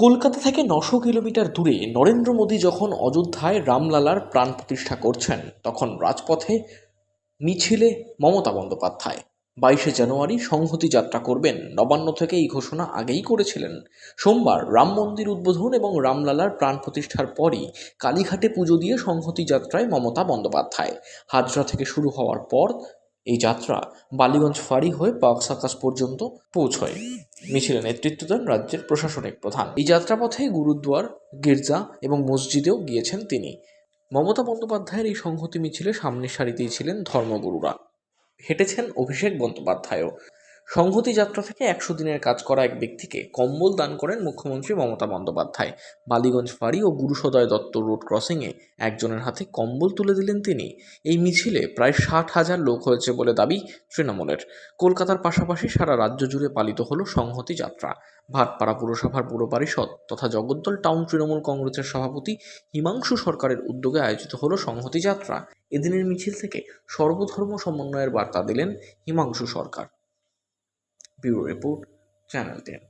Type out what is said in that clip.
কলকাতা থেকে নশো কিলোমিটার দূরে নরেন্দ্র মোদী যখন অযোধ্যায় রামলালার প্রাণ প্রতিষ্ঠা করছেন, তখন রাজপথে মিছিলে মমতা বন্দ্যোপাধ্যায়। বাইশে জানুয়ারি সংহতি যাত্রা করবেন। নবান্ন থেকে এই ঘোষণা আগেই করেছিলেন। সোমবার রাম মন্দির উদ্বোধন এবং রামলালার প্রাণ প্রতিষ্ঠার পরই কালীঘাটে পুজো দিয়ে সংহতি যাত্রায় মমতা বন্দ্যোপাধ্যায়। হাজরা থেকে শুরু হওয়ার পর এই যাত্রা বালিগঞ্জ ফাঁড়ি হয়ে পাক আকাশ পর্যন্ত পৌঁছয়। মিছিলে নেতৃত্ব দেন রাজ্যের প্রশাসনিক প্রধান। এই যাত্রাপথে গুরুদ্বার গির্জা এবং মসজিদেও গিয়েছেন তিনি। মমতা বন্দ্যোপাধ্যায়ের এই সংহতি মিছিলে সামনের সারিতেই ছিলেন ধর্মগুরুরা। হেঁটেছেন অভিষেক বন্দ্যোপাধ্যায়ও। সংহতি যাত্রা থেকে একশো দিনের কাজ করা এক ব্যক্তিকে কম্বল দান করেন মুখ্যমন্ত্রী মমতা বন্দ্যোপাধ্যায়। বালিগঞ্জ ফাঁড়ি ও গুরুসদয় দত্ত রোড ক্রসিংয়ে একজনের হাতে কম্বল তুলে দিলেন তিনি। এই মিছিলে প্রায় ষাট হাজার লোক হয়েছে বলে দাবি তৃণমূলের। কলকাতার পাশাপাশি সারা রাজ্য জুড়ে পালিত হলো সংহতি যাত্রা। ভাটপাড়া পুরসভার পুর পরিষদ তথা জগদ্দল টাউন তৃণমূল কংগ্রেসের সভাপতি হিমাংশু সরকারের উদ্যোগে আয়োজিত হলো সংহতি যাত্রা। এদিনের মিছিল থেকে সর্বধর্ম সমন্বয়ের বার্তা দিলেন Himanshu Sarkar. Bureau report channel ten